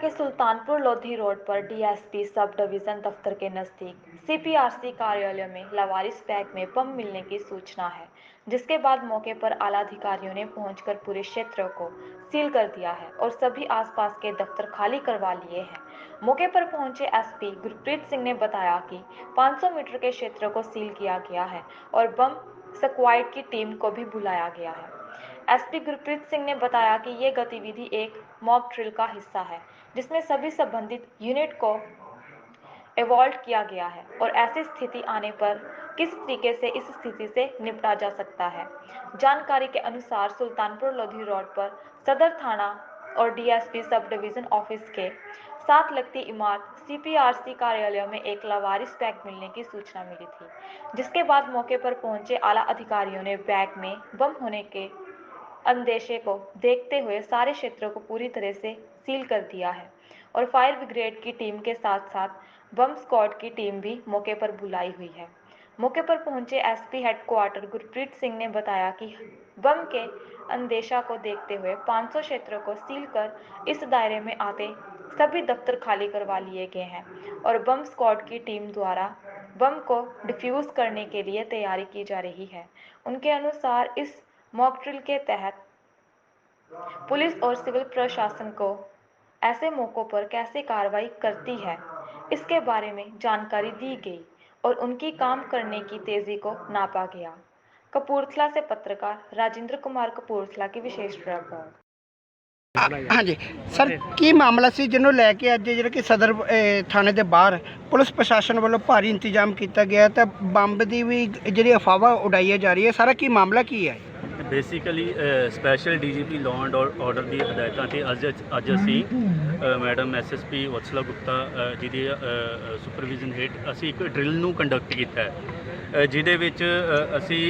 Lodhi road पर DSP sub division दफ्तर के नज़दीक सीपीआरसी कार्यालय में लावारिस बैग में बम मिलने की सूचना है, जिसके बाद मौके पर आला अधिकारियों ने पहुंचकर पूरे क्षेत्र को सील कर दिया है और सभी आसपास के दफ्तर खाली करवा लिए हैं। मौके पर पहुँचे एसपी गुरप्रीत सिंह ने बताया कि 500 मीटर के क्षेत्र को सील किया गया है और बम स्क्वाड की टीम को भी बुलाया गया है। एसपी गुरप्रीत सिंह ने बताया कि ये गतिविधि एक मॉक ड्रिल का हिस्सा है, जिसमें सभी संबंधित यूनिट को एवॉल्व किया गया है और ऐसी स्थिति आने पर किस तरीके से इस स्थिति से निपटा जा सकता है। जानकारी के अनुसार सुल्तानपुर लोधी रोड पर सदर थाना और डीएसपी सब डिवीज़न ऑफ़िस के साथ लगती इमारत सीपीआरसी कार्यालय में एक लावारिस बैग मिलने की सूचना मिली थी, जिसके बाद मौके पर पहुँचे आला अधिकारियों ने बैग में बम होने के अंदेशे को देखते हुए सारे क्षेत्रों को पूरी तरह से सील कर दिया है और फायर ब्रिगेड की टीम के साथ साथ बम स्क्वाड की टीम भी मौके पर बुलाई हुई है। मौके पर पहुँचे एसपी हेडक्वार्टर गुरप्रीत सिंह ने बताया कि बम के अंदेशा को देखते हुए 500 क्षेत्रों को सील कर इस दायरे में आते सभी दफ्तर खाली करवा लिए गए हैं और बम स्क्वाड की टीम द्वारा बम को डिफ्यूज करने के लिए तैयारी की जा रही है। उनके अनुसार इस मॉक ड्रिल के तहत पुलिस और सिविल प्रशासन को ऐसे मौक़ों पर कैसे कार्रवाई करती है इसके बारे में जानकारी दी गई और उनकी काम करने की तेज़ी को नापा गया कपूरथला से पत्रकार राजेंद्र कुमार कपूरथला की विशेष रिपोर्ट ਆ- ਹਾਂਜੀ ਸਰ ਕੀ ਮਾਮਲਾ ਸੀ ਜਿਹਨੂੰ ਲੈ ਕੇ ਅੱਜ ਜਿਹੜਾ ਕਿ ਸਦਰ ਅਹ, ਥਾਣੇ ਦੇ ਬਾਹਰ ਪੁਲਿਸ ਪ੍ਰਸ਼ਾਸਨ ਵੱਲੋਂ ਭਾਰੀ ਇੰਤਜ਼ਾਮ ਕੀਤਾ ਗਿਆ ਹੈ ਤਾਂ ਬੰਬ ਦੀ ਵੀ ਜਿਹੜੀ ਅਫਵਾਹ ਉਡਾਈ ਜਾ ਰਹੀ ਹੈ ਸਾਰਾ ਕੀ ਮਾਮਲਾ ਕੀ ਹੈ Basically special DGP law and order ਦੀ ਹਦਾਇਤਾਂ ਤੇ ਅੱਜ ਅੱਜ ਅਸੀਂ ਅ, ਮੈਡਮ ਐਸਐਸਪੀ ਵਤਸਲਾ ਗੁਪਤਾ ਜੀ ਦੀ ਸੁਪਰਵਿਜ਼ਨ ਹੇਠ ਅਸੀਂ ਇੱਕ ਡਰਿਲ ਨੂੰ ਕੰਡਕਟ ਕੀਤਾ ਹੈ। ਜਿਹਦੇ ਵਿੱਚ ਅਸੀਂ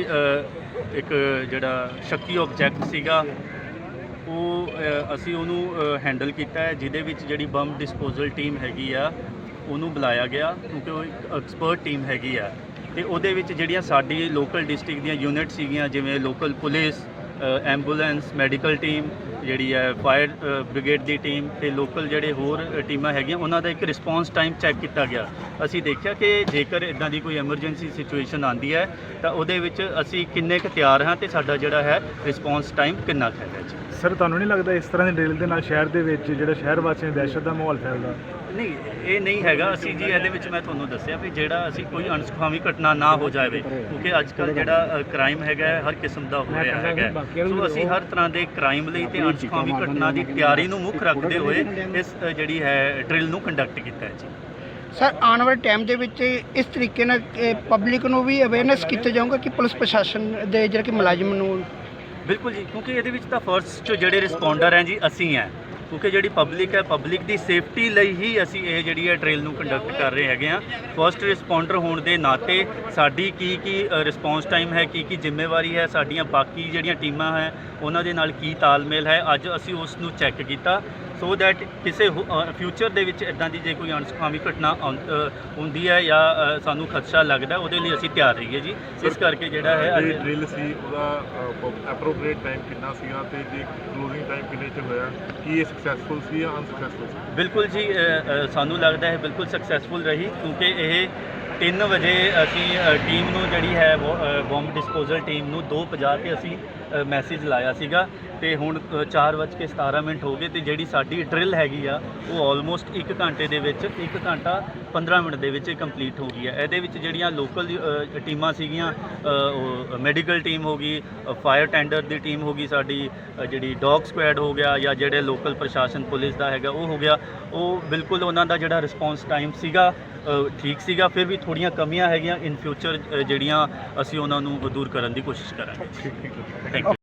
ਇੱਕ ਜਿਹੜਾ ਸ਼ੱਕੀ ਆਬਜੈਕਟ ਸੀਗਾ ਉਹ ਅਸੀਂ ਉਹਨੂੰ ਹੈਂਡਲ ਕੀਤਾ ਹੈ ਜਿਹਦੇ ਵਿੱਚ ਜਿਹੜੀ ਬੰਬ ਡਿਸਪੋਜ਼ਲ ਟੀਮ ਹੈਗੀ ਆ ਉਹਨੂੰ ਬੁਲਾਇਆ ਗਿਆ ਕਿਉਂਕਿ ਉਹ ਇੱਕ ਐਕਸਪਰਟ ਟੀਮ ਹੈਗੀ ਆ। ਤੇ ਉਹਦੇ ਵਿੱਚ ਜਿਹੜੀਆਂ ਸਾਡੀ ਲੋਕਲ ਡਿਸਟ੍ਰਿਕਟ ਦੀਆਂ ਯੂਨਿਟ ਸੀਗੀਆਂ, ਜਿਵੇਂ local police ambulance medical team ਜਿਹੜੀ ਹੈ ਫਾਇਰ ਬ੍ਰਿਗੇਡ ਦੀ ਟੀਮ ਤੇ ਲੋਕਲ ਜਿਹੜੇ ਹੋਰ ਟੀਮਾਂ ਹੈਗੀਆਂ ਉਹਨਾਂ ਦਾ ਇੱਕ ਰਿਸਪੌਂਸ ਟਾਈਮ ਚੈੱਕ ਕੀਤਾ ਗਿਆ। ਅਸੀਂ ਦੇਖਿਆ ਕਿ ਜੇਕਰ ਇਦਾਂ ਦੀ ਕੋਈ ਐਮਰਜੈਂਸੀ ਸਿਚੁਏਸ਼ਨ ਆਂਦੀ ਹੈ ਤਾਂ ਉਹਦੇ ਵਿੱਚ ਅਸੀਂ ਕਿੰਨੇ ਕੁ ਤਿਆਰ ਹਾਂ ਤੇ ਸਾਡਾ ਜਿਹੜਾ ਹੈ ਰਿਸਪੌਂਸ ਟਾਈਮ ਕਿੰਨਾ ਕੁ ਹੈਗਾ ਜੀ। ਸਰ ਤੁਹਾਨੂੰ ਨਹੀਂ ਲੱਗਦਾ ਇਸ ਤਰ੍ਹਾਂ ਦੀ ਡਰਿਲ ਦੇ ਨਾਲ ਸ਼ਹਿਰ ਦੇ ਵਿੱਚ ਜਿਹੜਾ ਸ਼ਹਿਰ ਵਾਸੀਆਂ ਦੀ ਦਹਿਸ਼ਤ ਦਾ ਮਾਹੌਲ ਫੈਲਦਾ? ਨਹੀਂ ਇਹ ਨਹੀਂ ਹੈਗਾ। ਅਸੀਂ ਜੀ ਇਹਦੇ ਵਿੱਚ ਮੈਂ ਤੁਹਾਨੂੰ ਦੱਸਿਆ ਵੀ ਜਿਹੜਾ ਅਸੀਂ ਕੋਈ ਅਣਸੁਖਾਵੀ ਘਟਨਾ ਨਾ ਹੋ ਜਾਵੇ ਕਿਉਂਕਿ ਅੱਜ ਕੱਲ ਜਿਹੜਾ ਕ੍ਰਾਈਮ ਹੈਗਾ ਹਰ ਕਿਸਮ ਦਾ ਹੋ ਰਿਹਾ ਹੈਗਾ। ਸੋ ਅਸੀਂ ਹਰ ਤਰ੍ਹਾਂ ਦੇ ਕ੍ਰਾਈਮ ਲਈ ਤੇ ਅਣਸੁਖਾਵੀ ਘਟਨਾ ਦੀ ਤਿਆਰੀ ਨੂੰ ਮੁੱਖ ਰੱਖਦੇ ਹੋਏ ਇਸ ਜਿਹੜੀ ਹੈ ਡਰਿਲ ਨੂੰ ਕੰਡਕਟ ਕੀਤਾ ਹੈ ਜੀ। ਸਰ ਆਉਣ ਵਾਲੇ ਟਾਈਮ ਦੇ ਵਿੱਚ ਇਸ ਤਰੀਕੇ ਨਾਲ ਪਬਲਿਕ ਨੂੰ ਵੀ ਅਵੇਅਰਨੈਸ ਕੀਤਾ ਜਾਊਗਾ ਕਿ ਪੁਲਿਸ ਪ੍ਰਸ਼ਾਸਨ ਦੇ ਜਿਹੜੇ ਕਿ ਮੁਲਾਜ਼ਮ ਨੂੰ ਬਿਲਕੁਲ ਜੀ ਕਿਉਂਕਿ ਇਹਦੇ ਵਿੱਚ ਤਾਂ ਫਰਸਟ ਜਿਹੜੇ ਰਿਸਪੌਂਡਰ ਹੈ ਜੀ ਅਸੀਂ ਹੈ। ਕਿਉਂਕਿ ਜਿਹੜੀ ਪਬਲਿਕ ਹੈ ਪਬਲਿਕ ਦੀ ਸੇਫਟੀ ਲਈ ਹੀ ਅਸੀਂ ਇਹ ਜਿਹੜੀ ਹੈ ਟ੍ਰੇਲ ਨੂੰ ਕੰਡਕਟ ਕਰ ਰਹੇ ਹੈਗੇ ਆ ਫਰਸਟ ਰਿਸਪੌਂਡਰ ਹੋਣ ਦੇ ਨਾਤੇ ਸਾਡੀ ਕੀ ਕੀ ਰਿਸਪੌਂਸ ਟਾਈਮ ਹੈ, ਕੀ ਕੀ ਜ਼ਿੰਮੇਵਾਰੀ ਹੈ, ਸਾਡੀਆਂ ਬਾਕੀ ਜਿਹੜੀਆਂ ਟੀਮਾਂ ਹੈ, ਉਹਨਾਂ ਦੇ ਨਾਲ ਕੀ ਤਾਲਮੇਲ ਹੈ, ਅੱਜ ਅਸੀਂ ਉਸ ਨੂੰ ਚੈੱਕ ਕੀਤਾ। ਸੋ ਦੈਟ ਕਿਸੇ ਫਿਊਚਰ ਦੇ ਵਿੱਚ ਇਦਾਂ ਦੀ ਜੇ ਕੋਈ ਅਣਸੁਖਾਵੀ ਘਟਨਾ ਹੁੰਦੀ ਹੈ ਜਾਂ ਸਾਨੂੰ ਖਦਸ਼ਾ ਲੱਗਦਾ ਉਹਦੇ ਲਈ ਅਸੀਂ ਤਿਆਰ ਰਹੀਏ ਜੀ। ਇਸ ਕਰਕੇ ਜਿਹੜਾ ਹੈ ਅੱਜ ਡ੍ਰਿਲ ਸੀ ਉਹਦਾ ਐਪਰੋਪ੍ਰੀਏਟ ਟਾਈਮ ਕਿੰਨਾ ਸੀਗਾ ਤੇ ਜੇ ਕਲੋਜ਼ਿੰਗ ਟਾਈਮ ਕਿੰਨੇ ਚ ਹੋਇਆ? ਕੀ ਇਹ ਸਕਸੈਸਫੁਲ ਸੀ ਜਾਂ ਅਨਸਕਸੈਸਫੁਲ ਸੀ? ਬਿਲਕੁਲ ਜੀ ਸਾਨੂੰ ਲੱਗਦਾ ਹੈ ਬਿਲਕੁਲ ਸਕਸੈਸਫੁਲ ਰਹੀ ਕਿਉਂਕਿ ਇਹ 3 ਵਜੇ ਅਸੀਂ ਟੀਮ ਨੂੰ ਜਿਹੜੀ ਹੈ ਬੰਬ ਡਿਸਪੋਜ਼ਲ ਟੀਮ ਨੂੰ 2:50 ਤੇ ਅਸੀਂ ਮੈਸੇਜ ਲਾਇਆ ਸੀਗਾ ਤੇ ਹੁਣ 4:17 ਮਿੰਟ ਹੋ ਗਏ ਤੇ ਜਿਹੜੀ ਸਾਡੀ ਡਰਿਲ ਹੈਗੀ ਆ, ਉਹ ਆਲਮੋਸਟ 1 ਘੰਟੇ ਦੇ ਵਿੱਚ 1 ਘੰਟਾ 15 ਮਿੰਟ ਦੇ ਵਿੱਚ ਕੰਪਲੀਟ ਹੋ ਗਈ ਹੈ। ਇਹਦੇ ਵਿੱਚ ਜਿਹੜੀਆਂ ਲੋਕਲ ਟੀਮਾਂ ਸੀਗੀਆਂ ਮੈਡੀਕਲ ਟੀਮ ਹੋ ਗਈ ਫਾਇਰ ਟੈਂਡਰ ਦੀ ਟੀਮ ਹੋ ਗਈ ਸਾਡੀ ਜਿਹੜੀ ਡੌਗ ਸਕੁਐਡ ਹੋ ਗਿਆ ਜਾਂ ਜਿਹੜੇ ਲੋਕਲ ਪ੍ਰਸ਼ਾਸਨ ਪੁਲਿਸ ਦਾ ਹੈਗਾ ਉਹ ਹੋ ਗਿਆ। ਉਹ ਬਿਲਕੁਲ ਉਹਨਾਂ ਦਾ ਜਿਹੜਾ ਰਿਸਪੌਂਸ ਟਾਈਮ ਸੀਗਾ ਠੀਕ ਸੀਗਾ। ਫਿਰ ਵੀ ਥੋੜੀਆਂ ਕਮੀਆਂ ਹੈਗੀਆਂ। ਇਨ ਫਿਊਚਰ ਜਿਹੜੀਆਂ ਅਸੀਂ ਉਹਨਾਂ ਨੂੰ ਦੂਰ ਕਰਨ ਦੀ ਕੋਸ਼ਿਸ਼ ਕਰਾਂਗੇ। Thank you